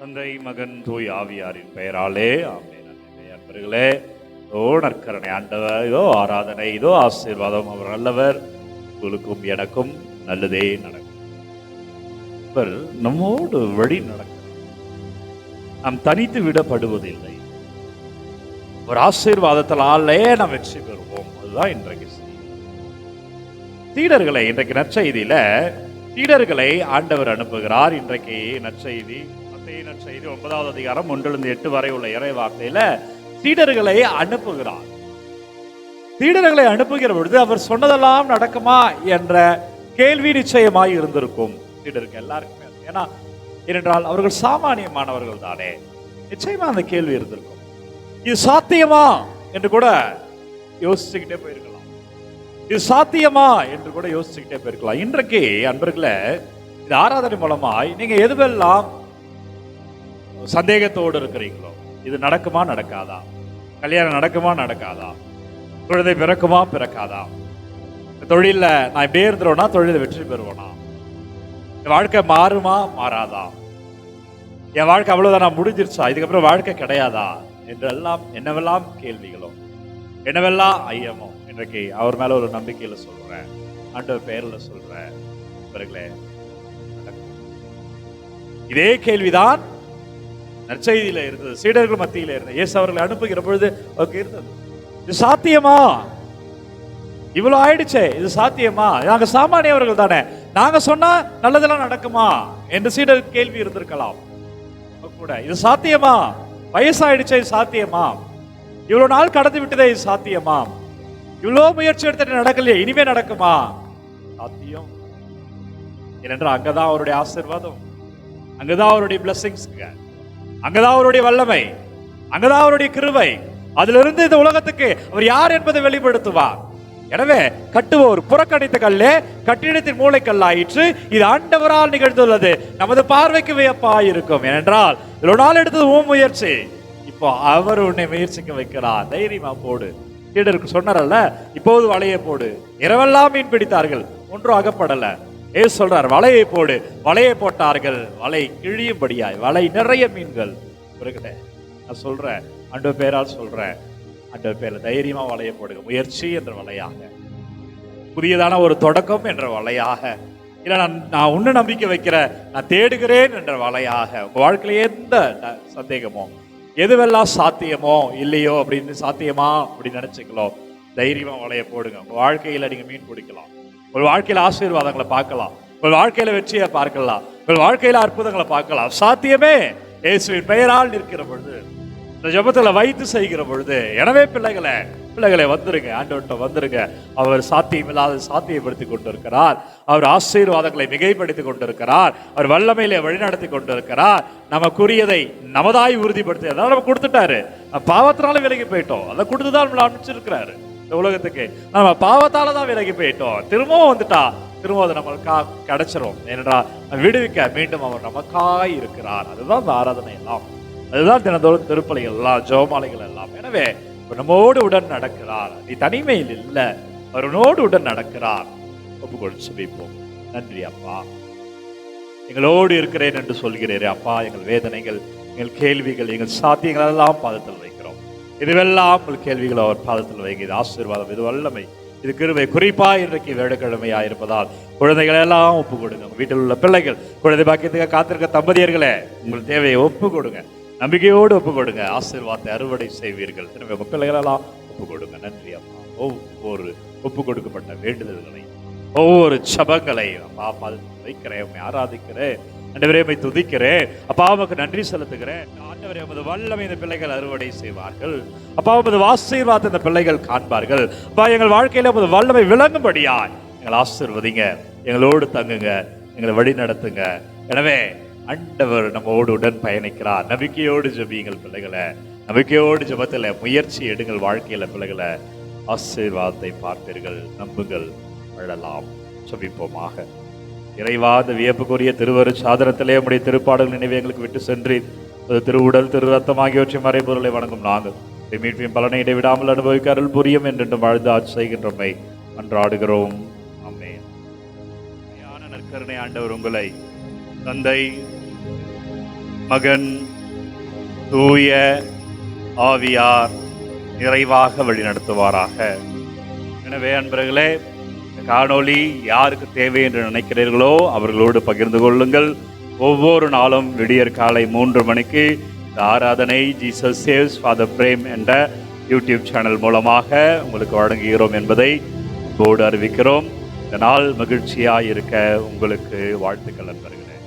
தந்தை மகன் தூய் ஆவியாரின் பெயராலே ஆமென் அன்பர்களே இதோ நற்கரணை ஆண்டவர் இதோ ஆராதனை இதோ ஆசீர்வாதம் அவர் நல்லவர். உங்களுக்கும் எனக்கும் நல்லதே நடக்கும். அவர் நம்மோடு வழி நடக்கிறார். நாம் தனித்து விடப்படுவதில்லை. ஒரு ஆசீர்வாதத்தினாலே நாம் வெற்றி பெறுவோம். அதுதான் இன்றைக்கு தீடர்களை இன்றைக்கு நற்செய்தியில தீடர்களை ஆண்டவர் அனுப்புகிறார். இன்றைக்கு நற்செய்தி மத்தேயு செய்தி ஒன்பதாவது அதிகாரம் ஒன்றிலிருந்து எட்டு வரை உள்ள இறை வார்த்தையில சீடர்களை அனுப்புகிறார். சீடர்களை அனுப்புகிற பொழுது அவர் சொன்னதெல்லாம் நடக்குமா என்ற கேள்வி நிச்சயமாய் இருந்திருக்கும். சீடருக்கு எல்லாருக்குமே ஏன்னா ஏனென்றால் அவர்கள் சாமானியமானவர்கள் தானே. நிச்சயமா அந்த கேள்வி இருந்திருக்கும். இது சாத்தியமா என்று கூட யோசிச்சுக்கிட்டே போயிருக்கலாம். இது சாத்தியமா என்று கூட யோசிச்சுக்கிட்டே போயிருக்கலாம். இன்றைக்கு அன்பர்களே இது ஆராதனை மூலமாய் நீங்க எதுவெல்லாம் சந்தேகத்தோடு இருக்கிறீங்களோ இது நடக்குமா நடக்காதா? கல்யாணம் நடக்குமா நடக்காதா? குழந்தை பிறக்குமா பிறக்காதா? தொழிலில் நான் இப்படியே இருந்துருவேனா தொழில வெற்றி பெறுவேனா? என் வாழ்க்கை மாறுமா மாறாதா? என் வாழ்க்கை அவ்வளவுதான் முடிஞ்சிருச்சா? இதுக்கப்புறம் வாழ்க்கை கிடையாதா? என்றெல்லாம் என்னவெல்லாம் கேள்விகளோ என்னவெல்லாம் ஐயமோ? இன்றைக்கு அவர் மேல ஒரு நம்பிக்கையில சொல்றேன். ஆண்டவர் பெயர்ல சொல்றேன். இவர்களே இதே கேள்விதான் நற்செய்தியில இருந்தது சீடர்கள் மத்தியில இருந்தது. இயேசு அவர்களை அனுப்புகிற பொழுது அவருக்கு இருந்தது. இது சாத்தியமா? இவ்வளவு ஆயிடுச்சே இது சாத்தியமா? நாங்க சாமானியவர்கள் தானே. நாங்க சொன்னா நல்லதெல்லாம் நடக்குமா? என்று சீடர் கேள்வி இருந்திருக்கலாம். கூட இது சாத்தியமா? வயசாயிடுச்சே இது சாத்தியமா? இவ்வளவு நாள் கடந்து விட்டதே இது சாத்தியமா? இவ்வளவு முயற்சி எடுத்துட்டு நடக்கலையே இனிமே நடக்குமா? சாத்தியம். ஏனென்றால் அங்கதான் அவருடைய ஆசீர்வாதம். அங்கதான் அவருடைய பிளஸிங்ஸ்ங்க அங்கதான் அவருடைய வல்லமை. அங்கதான் அவருடைய கிருவை அதிலிருந்து இந்த உலகத்துக்கு அவர் யார் என்பதை வெளிப்படுத்துவார். எனவே கட்டுவோர் புறக்கணித்த கல்லே கட்டிடத்தின் மூளைக்கல்லாயிற்று. இது ஆண்டவரால் நிகழ்ந்துள்ளது. நமது பார்வைக்கு வியப்பாய் இருக்கும் ஏனென்றால் இவ்வளவு நாள் எடுத்தது உன் முயற்சி. இப்போ அவர் உன்னை முயற்சிக்க வைக்கிறார். தைரியமா போடு. சீடருக்கு சொன்னாரல்ல இப்போது வலையை போடு. இரவெல்லாம் மீன் பிடித்தார்கள். ஒன்றும் அகப்படலை. ஏ சொல்றார் வலையை போடு. வலையை போட்டார்கள். வலை கிழியும்படியாய். வலை நிறைய மீன்கள் பிறகுட நான் சொல்றேன் அண்டு பேரால் சொல்றேன். அண்ட பேர்ல தைரியமா வலையை போடுங்க. முயற்சி என்ற வலையாக. புதியதான ஒரு தொடக்கம் என்ற வலையாக. இல்லை நான் நான் ஒன்று நம்பிக்கை வைக்கிறேன் நான் தேடுகிறேன் என்ற வலையாக. உங்கள் வாழ்க்கையில எந்த சந்தேகமோ எதுவெல்லாம் சாத்தியமோ இல்லையோ அப்படின்னு சாத்தியமா அப்படின்னு நினைச்சுங்களோ தைரியமாக வலையை போடுங்க. உங்கள் வாழ்க்கையில் நீங்கள் மீன் பிடிக்கலாம். உங்கள் வாழ்க்கையில் ஆசீர்வாதங்களை பார்க்கலாம். உங்கள் வாழ்க்கையில வெற்றியை பார்க்கலாம். உங்கள் வாழ்க்கையில அற்புதங்களை பார்க்கலாம். சாத்தியமே இயேசுவின் பெயரால் நிற்கிற பொழுது இந்த ஜபத்தில் வைத்து செய்கிற பொழுது எனவே பிள்ளைகளை பிள்ளைகளை வந்துருங்க. ஆண்டவர்கிட்ட வந்துருங்க. அவர் சாத்தியம் இல்லாத சாத்தியப்படுத்தி கொண்டிருக்கிறார். அவர் ஆசீர்வாதங்களை மிகைப்படுத்தி கொண்டிருக்கிறார். அவர் வல்லமையிலே வழிநடத்தி கொண்டிருக்கிறார். நமக்குரியதை நமதாய் உறுதிப்படுத்தி அதனால் நம்ம கொடுத்துட்டாரு. பாவத்தினால விலகி போயிட்டோம். அதை கொடுத்துதான் நம்மளை அனுப்பிச்சிருக்கிறாரு. இந்த உலகத்துக்கு. நம்ம பாவத்தால தான் விலகி போயிட்டோம். திரும்பவும் வந்துட்டா திரும்ப அது நம்மளுக்கா கிடைச்சிரும். ஏனென்றால் விடுவிக்க மீண்டும் அவர் நமக்காய் இருக்கிறார். அதுதான் இந்த ஆராதனை எல்லாம். அதுதான் தினந்தோறும் திருப்பலிகள் எல்லாம் ஜோமாலைகள் எல்லாம். எனவே நம்மோடு உடன் நடக்கிறார். நீ தனிமையில் இல்லை. அவர் உடன் நடக்கிறார். ஒப்புக்கொள் சுபிப்போம் நன்றி அப்பா. எங்களோடு இருக்கிறேன் என்று சொல்கிறேன் அப்பா. எங்கள் வேதனைகள் எங்கள் கேள்விகள் எங்கள் சாத்தியங்கள் எல்லாம் பாதத்தில் வைக்கிறோம். இதுவெல்லாம் உங்கள் கேள்விகள் அவர் பாதத்தில் வைங்க. இது ஆசீர்வாதம் இது வல்லமை. இது கிருமை குறிப்பா இன்றைக்கு வேடக்கிழமையாக இருப்பதால் குழந்தைகளை எல்லாம் ஒப்பு கொடுங்க. வீட்டில் உள்ள பிள்ளைகள் குழந்தை பாக்கியத்துக்காக காத்திருக்க தம்பதியர்களே உங்கள் தேவையை ஒப்பு கொடுங்க. நம்பிக்கையோடு ஒப்பு கொடுங்க. ஆசீர்வாதத்தை அறுவடை செய்வீர்கள். எனவே உங்கள் பிள்ளைகளெல்லாம் ஒப்பு கொடுங்க. நன்றி அம்மா ஒவ்வொரு ஒப்பு கொடுக்கப்பட்ட வேண்டுதல்களை ஒவ்வொரு சபங்களை அப்பா பாதத்தில் வைக்கிறேன். ஆராதிக்கிறேன். ஆண்டவரே உம்மை துதிக்கிறேன். அப்பா உமக்கு நன்றி செலுத்துகிறேன். ஆண்டவரே உமது வல்லமை இந்த பிள்ளைகள் அறுவடை செய்வார்கள். அப்பா உமது ஆசீர்வாதத்தை இந்த பிள்ளைகள் காண்பார்கள். அப்பா எங்கள் வாழ்க்கையில் உமது வல்லமை விளங்கும்படியா எங்கள் ஆசீர்வதிங்க. எங்களோடு தங்குங்க. எங்களை வழி நடத்துங்க. எனவே அண்டவர் நம்மோடு உடன் பயணிக்கிறார். நம்பிக்கையோடு ஜெபியுங்கள் பிள்ளைகளை. நம்பிக்கையோடு ஜபத்தில் முயற்சி எடுங்கள் வாழ்க்கையில் பிள்ளைகளை. ஆசீர்வாதத்தை பார்ப்பீர்கள். நம்புங்கள். வாழலாம். ஜபிப்போமாக. இறைவாத வியப்புக்குரிய திருவரு சாதனத்திலே உடைய திருப்பாடல் நினைவு எங்களுக்கு விட்டு சென்று அது உடல் திரு ரத்தம் ஆகியவற்றின் மறைபொருளை வணங்கும் நாங்கள். மீட்பின் பலனை இடைவிடாமல் அனுபவிக்க அருள் புரியும் என்றென்றும் வாழ்ந்து ஆட்சி செய்கின்றமை. அன்றாடுகிறோம். அம்மே நற்கருணை ஆண்டவர் உங்களை தந்தை மகன் தூய ஆவியார் நிறைவாக வழிநடத்துவாராக எனவே அன்பர்களே காணொளி யாருக்கு தேவை என்று நினைக்கிறீர்களோ அவர்களோடு பகிர்ந்து கொள்ளுங்கள். ஒவ்வொரு நாளும் விடியற் காலை மூன்று மணிக்கு இந்த ஆராதனை ஜீசஸ் சேவ்ஸ் ஃபாதர் பிரேம் என்ற யூடியூப் சேனல் மூலமாக உங்களுக்கு வழங்குகிறோம் என்பதை போர்டு அறிவிக்கிறோம். இந்த நாள் மகிழ்ச்சியாக இருக்க உங்களுக்கு வாழ்த்துக்கள் நண்பர்களே.